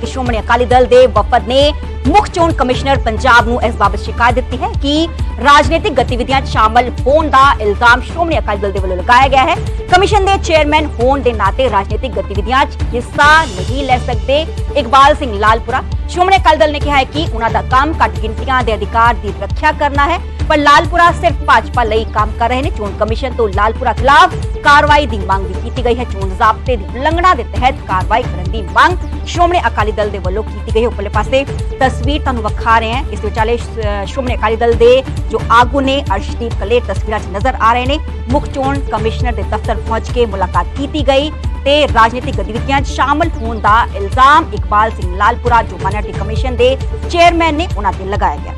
ਜਦਕਿ ਸ਼੍ਰੋਮਣੀ ਅਕਾਲੀ ਦਲ ਦੇ ਵਫਦ ਨੇ ਮੁੱਖ ਚੋਣ ਕਮਿਸ਼ਨਰ ਪੰਜਾਬ ਨੂੰ ਇਸ ਬਾਬਤ ਸ਼ਿਕਾਇਤ ਦਿੱਤੀ ਹੈ ਕਿ ਰਾਜਨੀਤਿਕ ਗਤੀਵਿਧੀਆਂ 'ਚ ਸ਼ਾਮਲ ਹੋਣ ਦਾ ਇਲਜ਼ਾਮ ਸ਼੍ਰੋਮਣੀ ਅਕਾਲੀ ਦਲ ਦੇ ਵੱਲੋਂ ਲਗਾਇਆ ਗਿਆ ਹੈ। ਕਮਿਸ਼ਨ ਦੇ ਚੇਅਰਮੈਨ ਹੋਣ ਦੇ ਨਾਤੇ ਰਾਜਨੀਤਿਕ ਗਤੀਵਿਧੀਆਂ 'ਚ ਹਿੱਸਾ ਨਹੀਂ ਲੈ ਸਕਦੇ। ਇਕਬਾਲ ਸਿੰਘ ਲਾਲਪੁਰਾ, ਸ਼੍ਰੋਮਣੀ ਅਕਾਲੀ ਦਲ ਨੇ ਕਿਹਾ ਹੈ ਕਿ ਉਹਨਾਂ ਦਾ ਕੰਮ ਘੱਟ ਗਿਣਤੀਆਂ ਦੇ ਅਧਿਕਾਰ ਦੀ ਰੱਖਿਆ ਕਰਨਾ ਹੈ। ਪਰ ਲਾਲਪੁਰਾ ਸਿਰਫ ਭਾਜਪਾ ਲਈ ਕੰਮ ਕਰ ਰਹੇ ਨੇ। ਚੋਣ ਕਮਿਸ਼ਨ ਤੋਂ ਲਾਲਪੁਰਾ ਖਿਲਾਫ ਕਾਰਵਾਈ ਦੀ ਮੰਗ ਵੀ ਕੀਤੀ ਗਈ ਹੈ। ਚੋਣ ਜ਼ਾਬਤੇ ਦੀ ਉਲੰਘਣਾ ਦੇ ਤਹਿਤ ਕਾਰਵਾਈ ਕਰਨ ਦੀ ਮੰਗ ਸ਼੍ਰੋਮਣੀ ਅਕਾਲੀ ਦਲ ਦੇ ਵੱਲੋਂ ਕੀਤੀ ਗਈ ਹੈ। ਪਾਸੇ ਤਸਵੀਰ ਤੁਹਾਨੂੰ ਵਿਖਾ ਰਹੇ ਹਾਂ। ਇਸ ਵਿਚਾਲੇ ਸ਼੍ਰੋਮਣੀ ਅਕਾਲੀ ਦਲ ਦੇ ਜੋ ਆਗੂ ਨੇ ਅਰਸ਼ਦੀਪ ਕਲੇਰ ਤਸਵੀਰਾਂ 'ਚ ਨਜ਼ਰ ਆ ਰਹੇ ਨੇ। ਮੁੱਖ ਚੋਣ ਕਮਿਸ਼ਨਰ ਦੇ ਦਫ਼ਤਰ ਪਹੁੰਚ ਕੇ ਮੁਲਾਕਾਤ ਕੀਤੀ ਗਈ ਤੇ ਰਾਜਨੀਤਿਕ ਗਤੀਵਿਧੀਆਂ 'ਚ ਸ਼ਾਮਲ ਹੋਣ ਦਾ ਇਲਜ਼ਾਮ ਇਕਬਾਲ ਸਿੰਘ ਲਾਲਪੁਰਾ, ਜੋ ਮਾਈਨੋਰਟੀ ਕਮਿਸ਼ਨ ਦੇ ਚੇਅਰਮੈਨ ਨੇ ਉਹਨਾਂ ਤੇ ਲਗਾਇਆ ਗਿਆ।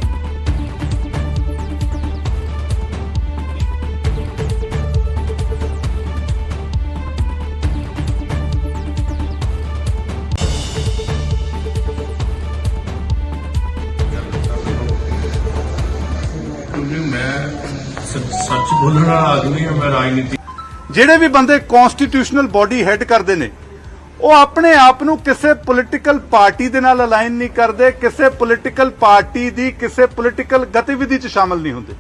ਸੱਚ ਬੋਲਣ ਵਾਲਾ ਆਦਮੀ ਹਾਂ, ਮੈਂ ਰਾਜਨੀਤੀ ਜਿਹੜੇ ਵੀ ਬੰਦੇ ਕਨਸਟੀਟਿਊਸ਼ਨਲ ਬਾਡੀ ਹੈਡ ਕਰਦੇ ਨੇ, ਉਹ ਆਪਣੇ ਆਪ ਨੂੰ ਕਿਸੇ ਪੋਲੀਟੀਕਲ ਪਾਰਟੀ ਦੇ ਨਾਲ ਅਲਾਈਨ ਨਹੀਂ ਕਰਦੇ, ਕਿਸੇ ਪੋਲੀਟੀਕਲ ਪਾਰਟੀ ਦੀ ਕਿਸੇ ਪੋਲਿਟੀਕਲ ਗਤੀਵਿਧੀ 'ਚ ਸ਼ਾਮਲ ਨਹੀਂ ਹੁੰਦੇ।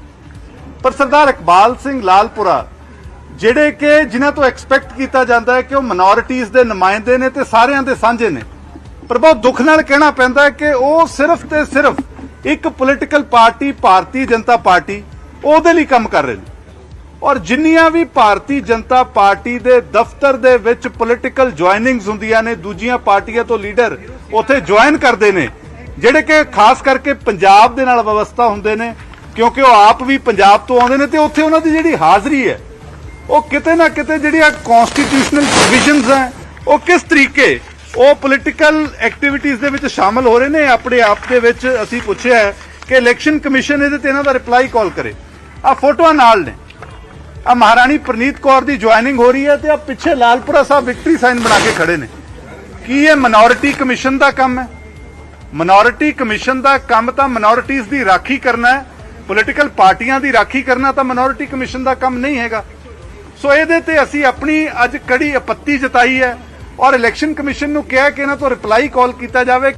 ਪਰ ਸਰਦਾਰ ਇਕਬਾਲ ਸਿੰਘ ਲਾਲਪੁਰਾ, ਜਿਹੜੇ ਕਿ ਜਿਨ੍ਹਾਂ ਤੋਂ ਐਕਸਪੈਕਟ ਕੀਤਾ ਜਾਂਦਾ ਹੈ ਕਿ ਉਹ ਮਿਨੋਰਿਟੀਜ਼ ਦੇ ਨੁਮਾਇੰਦੇ ਨੇ ਤੇ ਸਾਰਿਆਂ ਦੇ ਸਾਂਝੇ ਨੇ, ਪਰ ਬਹੁਤ ਦੁੱਖ ਨਾਲ ਕਹਿਣਾ ਪੈਂਦਾ ਹੈ ਕਿ ਉਹ ਸਿਰਫ ਤੇ ਸਿਰਫ ਇੱਕ political party Bharatiya Janata party ਉਹਦੇ ਲਈ ਕੰਮ ਕਰ ਰਹੇ ਨੇ। ਔਰ ਜਿੰਨੀਆਂ ਵੀ ਭਾਰਤੀ ਜਨਤਾ ਪਾਰਟੀ ਦੇ ਦਫ਼ਤਰ ਦੇ ਵਿੱਚ ਪੋਲਿਟੀਕਲ ਜੁਆਇਨਿੰਗਸ ਹੁੰਦੀਆਂ ਨੇ, ਦੂਜੀਆਂ ਪਾਰਟੀਆਂ ਤੋਂ ਲੀਡਰ ਉੱਥੇ ਜੁਆਇਨ ਕਰਦੇ ਨੇ, ਜਿਹੜੇ ਕਿ ਖਾਸ ਕਰਕੇ ਪੰਜਾਬ ਦੇ ਨਾਲ ਵਿਵਸਥਾ ਹੁੰਦੇ ਨੇ, ਕਿਉਂਕਿ ਉਹ ਆਪ ਵੀ ਪੰਜਾਬ ਤੋਂ ਆਉਂਦੇ ਨੇ ਤੇ ਉੱਥੇ ਉਹਨਾਂ ਦੀ ਜਿਹੜੀ ਹਾਜ਼ਰੀ ਹੈ, ਉਹ ਕਿਤੇ ਨਾ ਕਿਤੇ ਜਿਹੜੀਆਂ ਕਨਸਟੀਟਿਊਸ਼ਨਲ ਪ੍ਰੋਵੀਜ਼ਨਸ ਹੈ, ਉਹ ਕਿਸ ਤਰੀਕੇ ਉਹ ਪੋਲਿਟੀਕਲ ਐਕਟੀਵਿਟੀਜ਼ ਦੇ ਵਿੱਚ ਸ਼ਾਮਲ ਹੋ ਰਹੇ ਨੇ, ਆਪਣੇ ਆਪ ਦੇ ਵਿੱਚ ਅਸੀਂ ਪੁੱਛਿਆ ਕਿ ਇਲੈਕਸ਼ਨ ਕਮਿਸ਼ਨ ਇਹਦੇ ਤੇ ਇਹਨਾਂ ਦਾ ਰਿਪਲਾਈ ਕਾਲ ਕਰੇ। ਆ ਫੋਟੋਆਂ ਨਾਲ ਨੇ। ਆ ਮਹਾਰਾਣੀ ਪ੍ਰਨੀਤ ਕੌਰ ਦੀ ਜੁਆਇਨਿੰਗ ਹੋ ਰਹੀ ਹੈ ਤੇ ਆ ਪਿੱਛੇ ਲਾਲਪੁਰਾ ਸਾਹਿਬ ਵਿਕਟਰੀ ਸਾਈਨ ਬਣਾ ਕੇ ਖੜੇ ਨੇ। ਕੀ ਇਹ ਮਿਨੋਰਿਟੀ ਕਮਿਸ਼ਨ ਦਾ ਕੰਮ ਹੈ? ਮਿਨੋਰਿਟੀ ਕਮਿਸ਼ਨ ਦਾ ਕੰਮ ਤਾਂ ਮਿਨੋਰਿਟੀਜ਼ ਦੀ ਰਾਖੀ ਕਰਨਾ ਹੈ। ਪੋਲਿਟੀਕਲ ਪਾਰਟੀਆਂ ਦੀ ਰਾਖੀ ਕਰਨਾ ਤਾਂ ਮਿਨੋਰਿਟੀ ਕਮਿਸ਼ਨ ਦਾ ਕੰਮ ਨਹੀਂ ਹੈਗਾ। ਸੋ ਇਹਦੇ ਤੇ ਅਸੀਂ ਆਪਣੀ ਅੱਜ ਕੜੀ ਆਪੱਤੀ ਜਤਾਈ ਹੈ ਔਰ ਇਲੈਕਸ਼ਨ ਕਮਿਸ਼ਨ ਨੂੰ ਕਿਹਾ ਕਿ ਇਹਨਾਂ ਤੋਂ ਰਿਪਲਾਈ ਕਾਲ ਕੀਤਾ ਜਾਵੇ।